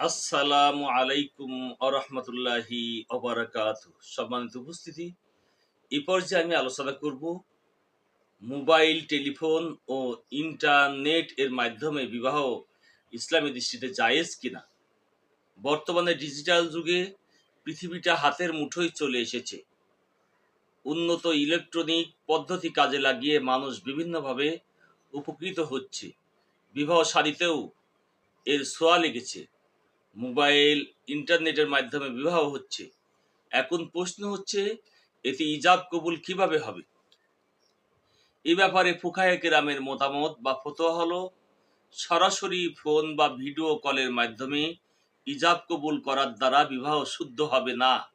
আসসালামু আলাইকুম আরহামতুল্লাহি অবরাকাত সম্মানিত উপস্থিতি এই পর্যায়ে আমি আলোচনা করব মোবাইল, টেলিফোন ও ইন্টারনেট এর মাধ্যমে বিবাহ ইসলামী দৃষ্টিতে জায়েজ কিনা। বর্তমানে ডিজিটাল যুগে পৃথিবীটা হাতের মুঠোয় চলে এসেছে। উন্নত ইলেকট্রনিক পদ্ধতি কাজে লাগিয়ে মানুষ বিভিন্নভাবে উপকৃত হচ্ছে। বিবাহ সারিতেও এর ছোঁয়া লেগেছে। মোবাইল, ইন্টারনেটের মাধ্যমে বিবাহ হচ্ছে। এখন প্রশ্ন হচ্ছে, এতে ইজাব কবুল কীভাবে হবে? এ ব্যাপারে ফুকাহে কেরামের মতামত বা ফতোয়া হলো, সরাসরি ফোন বা ভিডিও কলের মাধ্যমে ইজাব কবুল করার দ্বারা বিবাহ শুদ্ধ হবে না।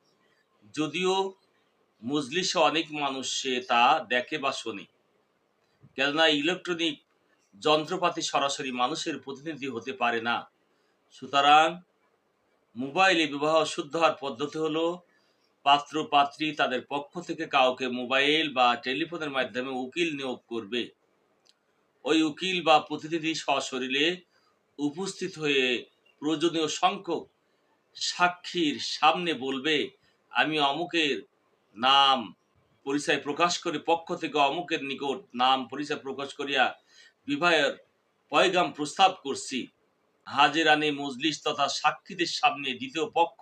যদিও মজলিসে অনেক মানুষ সে তা দেখে বা শোনে। কেননা ইলেকট্রনিক যন্ত্রপাতি সরাসরি মানুষের প্রতিনিধি হতে পারে না। সুতরাং মোবাইলে বিবাহ শুদ্ধ হওয়ার পদ্ধতি হলো পাত্র পাত্রী তাদের পক্ষ থেকে কাউকে মোবাইল বা টেলিফোনের মাধ্যমে উকিল নিয়োগ করবে। ওই উকিল বা প্রতিনিধি সশরীরে উপস্থিত হয়ে প্রয়োজনীয় সংখ্যক সাক্ষীর সামনে বলবে, আমি অমুকের নাম পরিচয় প্রকাশ করে, পক্ষ থেকে অমুকের নিকট নাম পরিচয় প্রকাশ করিয়া বিবাহের পয়গাম প্রস্তাব করছি। হাজেরানে মজলিস তথা সাক্ষীদের সামনে দ্বিতীয় পক্ষ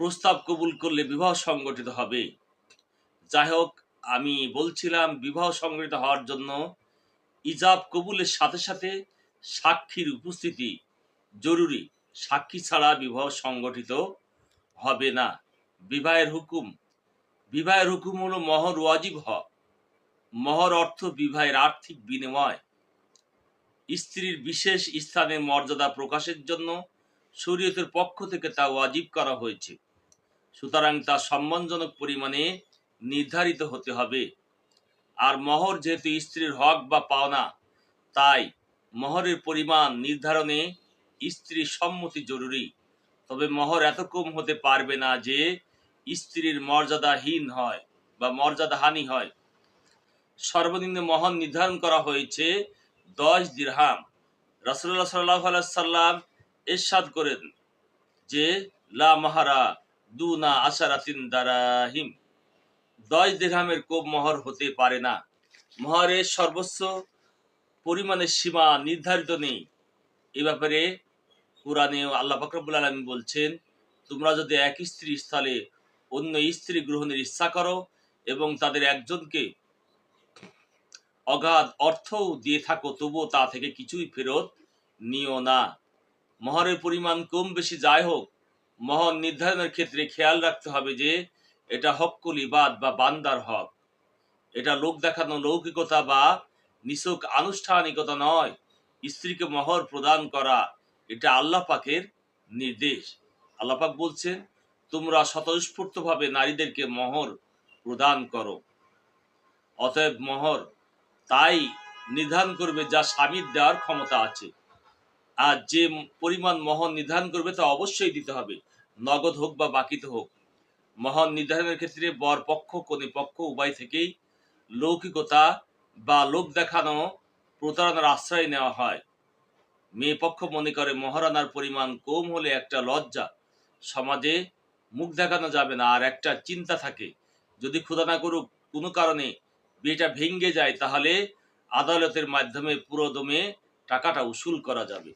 প্রস্তাব কবুল করলে বিবাহ সংগঠিত হবে। যাই হোক, আমি বলছিলাম বিবাহ সংগঠিত হওয়ার জন্য ইজাব কবুলের সাথে সাথে সাক্ষীর উপস্থিতি জরুরি। সাক্ষী ছাড়া বিবাহ সংগঠিত হবে না। বিবাহের হুকুম। বিবাহের হুকুম হলো মহর ওয়াজিব হ মহর অর্থ বিবাহের আর্থিক বিনিময়। স্ত্রীর বিশেষ স্থানের মর্যাদা প্রকাশের জন্য শরীয়তের পক্ষ থেকে তা ওয়াজিব করা হয়েছে। সুতরাং তা সম্মানজনক পরিমাণে নির্ধারিত হতে হবে। আর মহর যেহেতু স্ত্রীর হক বা পাওনা, তাই মহরের পরিমাণ নির্ধারণে স্ত্রীর সম্মতি জরুরি। তবে মহর এত কম হতে পারবে না যে স্ত্রীর মর্যাদাহীন হয় বা মর্যাদাহানি হয়। সর্বনিম্ন মহর নির্ধারণ করা হয়েছে দশ দিরহাম। রাসুল্লাহ সাল্লাহ সাল্লাম এরশাদ করেন যে, লা মাহারা দু দুনা আশারাতিন দারাহিম। দশ দিরহামের কোপ মহর হতে পারে না। মহরের সর্বোচ্চ পরিমাণের সীমা নির্ধারিত নেই। এ ব্যাপারে কোরআনে আল্লাহ ফকরবুল আলমী বলছেন, তোমরা যদি এক স্ত্রী স্থলে অন্য স্ত্রী গ্রহণের ইচ্ছা করো এবং তাদের একজনকে অগাধ অর্থও দিয়ে থাকো, তবুও তা থেকে কিছুই ফেরত নিও না। মহরের পরিমাণ কম বেশি যাই হোক, মহর নির্ধারণের ক্ষেত্রে খেয়াল রাখতে হবে যে এটা হক্কুল ইবাদ বা বান্দার হক। এটা লোক দেখানো লৌকিকতা বা নিছক আনুষ্ঠানিকতা নয়, স্ত্রীকে মহর প্রদান করা। এটা আল্লাহ পাকের নির্দেশ। আল্লাহ পাক বলছেন, তোমরা স্বতঃস্ফূর্তভাবে নারীদেরকে মহর প্রদান করো। অতএব মহর তাই নির্ধারণ করবে যা স্বামীর দেওয়ার ক্ষমতা আছে। আর যে পরিমাণ মহর নির্ধারণ করবে তা অবশ্যই দিতে হবে, নগদ হোক বা বাকিতে হোক। মহর নির্ধারণের ক্ষেত্রে বর পক্ষ, কনে পক্ষ উভয় থেকেই লৌকিকতা বা লোক দেখানো প্রতারণার আশ্রয় নেওয়া হয়। মেয়ে পক্ষ মনে করে, মহারানার পরিমাণ কম হলে একটা লজ্জা, সমাজে মুখ দেখানো যাবে না, আর একটা চিন্তা থাকে, যদি ক্ষুদা না করুক কোনো কারণে বিয়েটা ভেঙ্গে যায় তাহলে আদালতের মাধ্যমে পুরোদমে টাকাটা উসুল করা যাবে।